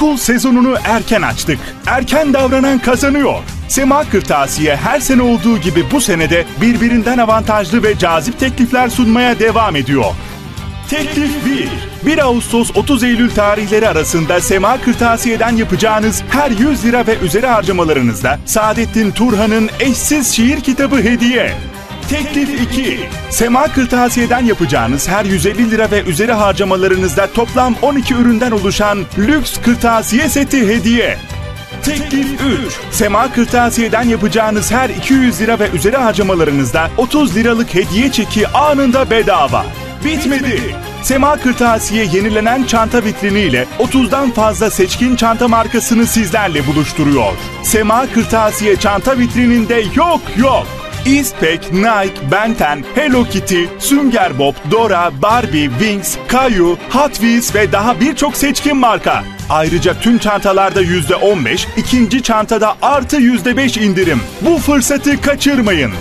Okul sezonunu erken açtık. Erken davranan kazanıyor. Sema Kırtasiye her sene olduğu gibi bu senede birbirinden avantajlı ve cazip teklifler sunmaya devam ediyor. Teklif 1. 1 Ağustos 30 Eylül tarihleri arasında Sema Kırtasiye'den yapacağınız her 100 lira ve üzeri harcamalarınızda Saadettin Turhan'ın eşsiz şiir kitabı hediye. Teklif 2. Sema Kırtasiye'den yapacağınız her 150 lira ve üzeri harcamalarınızda toplam 12 üründen oluşan lüks kırtasiye seti hediye. Teklif 3. Sema Kırtasiye'den yapacağınız her 200 lira ve üzeri harcamalarınızda 30 liralık hediye çeki anında bedava. Bitmedi. Sema Kırtasiye yenilenen çanta vitriniyle 30'dan fazla seçkin çanta markasını sizlerle buluşturuyor. Sema Kırtasiye çanta vitrininde yok yok. Eastpak, Nike, Benten, Hello Kitty, Sünger Bob, Dora, Barbie, Wings, Caillou, Hot Wheels ve daha birçok seçkin marka. Ayrıca tüm çantalarda %15, ikinci çantada artı %5 indirim. Bu fırsatı kaçırmayın.